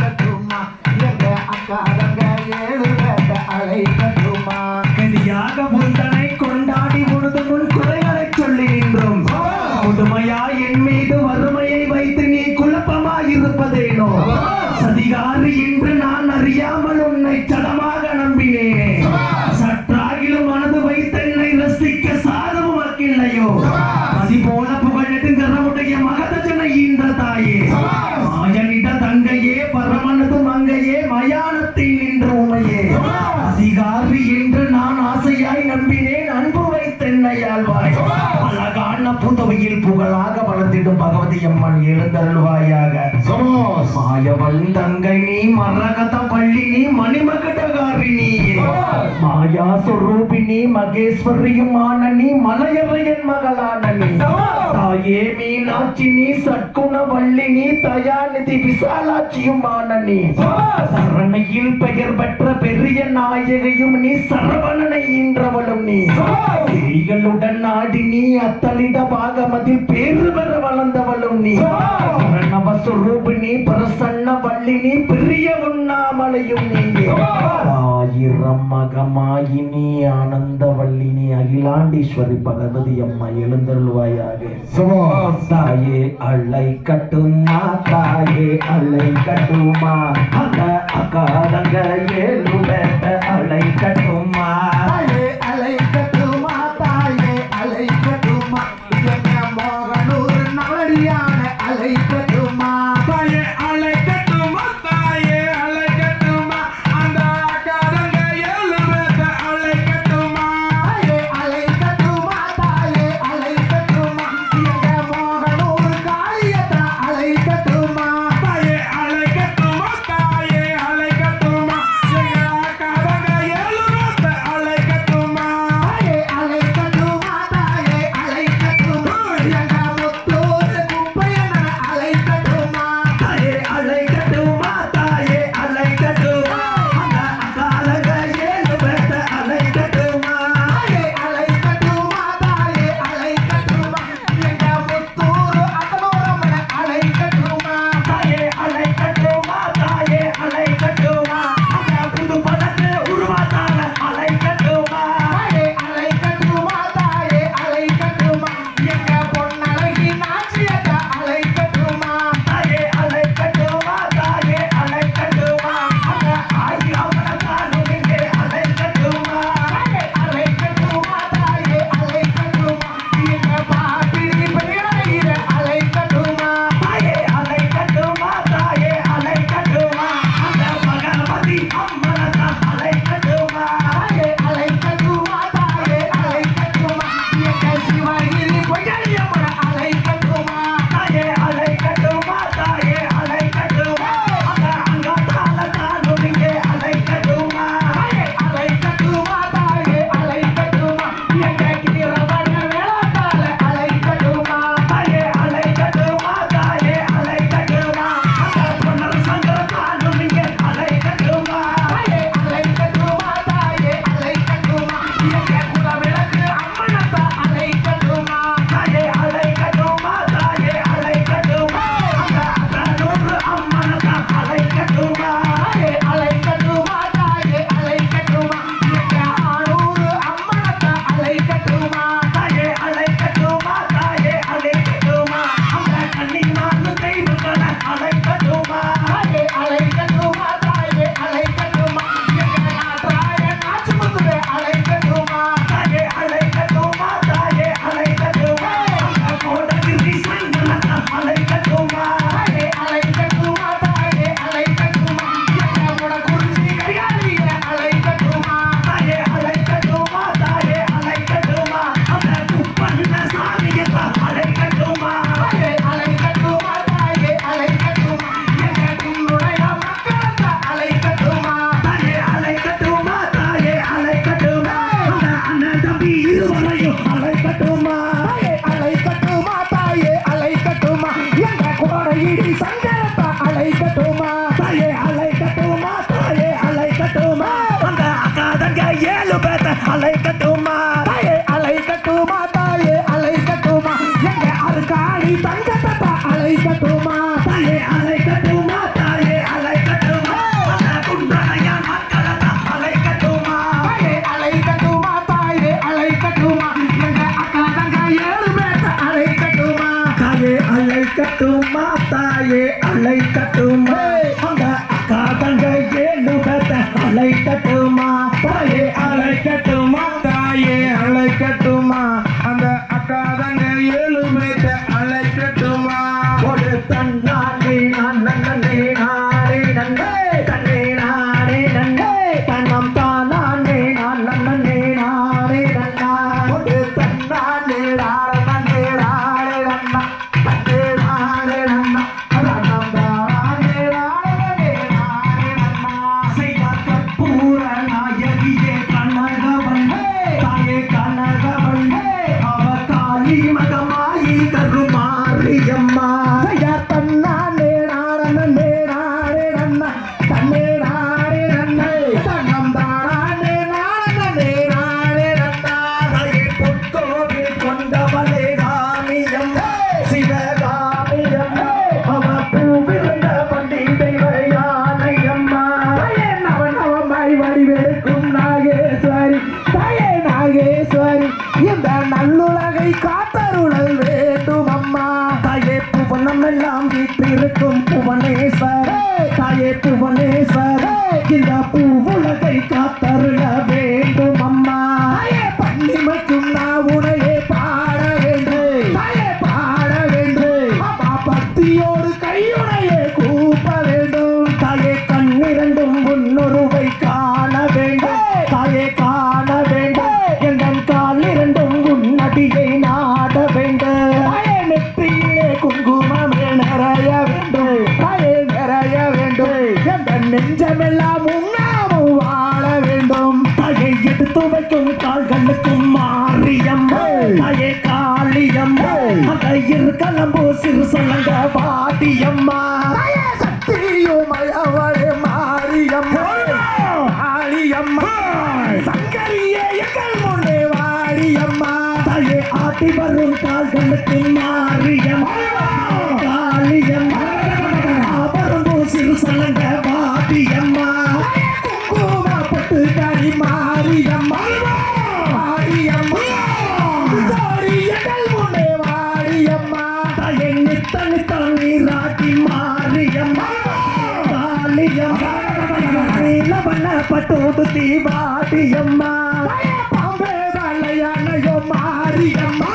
கட்டுமா அம்மன் எழுந்தருள்வாயாக. மாயவன் தங்கை நீ மரகத பள்ளி நீ மணிமகடகாரி நீ. மாயா சொரூபினி மகேஸ்வரியுமான நீ மலையறையன் மகளான நீ. தாயே மீனாட்சி நீ சட்குண வள்ளி நீ தயாநிதி விசாலாட்சியுமான நீ. சரணையில் பெயர் பெற்ற பெரிய நாயகையும் நீ சரவணனை ஈன்றவளும் நீ. ஸ்திரீகளுடன் ஆடி நீ அத்தலிட பாகமதில் பேரு பெற வளர்ந்தவளும் நீ. சுரூபிணி பிரசன்ன வள்ளினி பெரிய உண்ணாமலையும் நீ ஆயிரம் மகமாயினி ஆனந்த வள்ளினி அகிலாண்டீஸ்வரி பகவதி அம்மா எழுந்தருள்வாயாக தாயே அள்ளை கட்டுமா தாயே அள்ளை கட்டுமா? அந்த அக்காதங்க ஏழு பேட்ட அள்ளை கட்டுமா? Ele está பாயார் நெஞ்சமெல்லாம் உண்ணாமும் வாழ வேண்டும். தயை எடுத்து வைக்கும் கால்களுக்கும் மாறியம்மல் தயை காளியம்மல் அதையில் கலம்பு சிறு சலங்க பாட்டியம்மா சக்தியுமை அவள் மாறியம்மல் காளியம்மா சங்கரியே எங்கள் முன்னே வாடியம்மா தயை ஆட்டி வரும் கால்களுக்கும் மாறியம்மா தனி தனி ராட்டி மாரியம்மா காளியம்மா நீலவன பட்டோடு தீவாட்டியம்மா பாம்பே தலையானையோ மாரியம்மா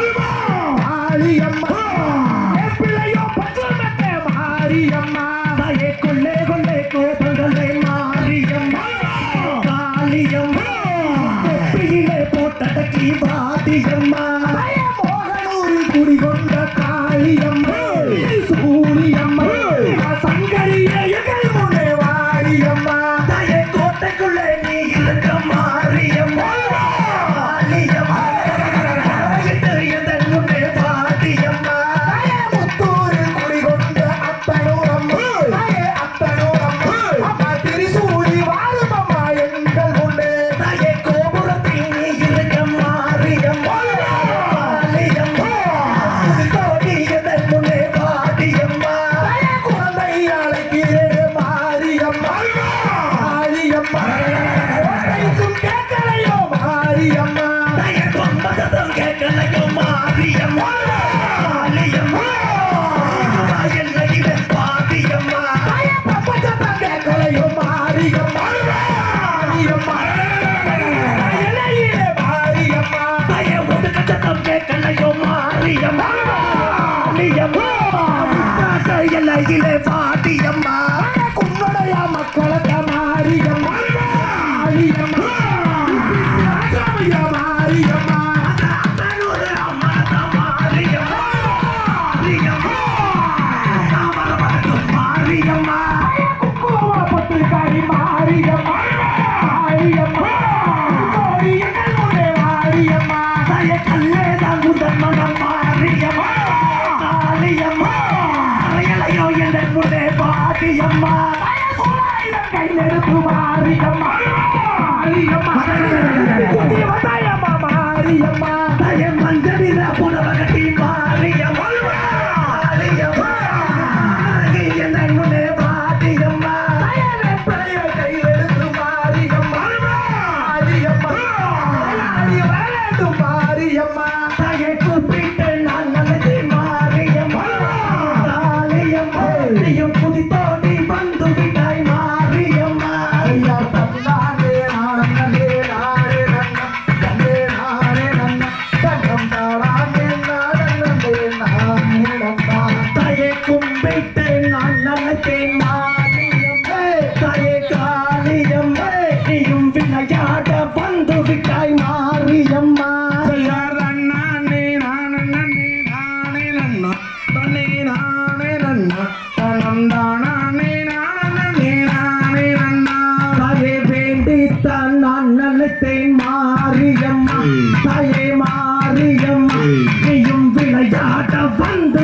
பாட அரியம்மா அரியம்மா மாரியம்மா தாயே மாரியம்மா நீயும் விளையாட வந்து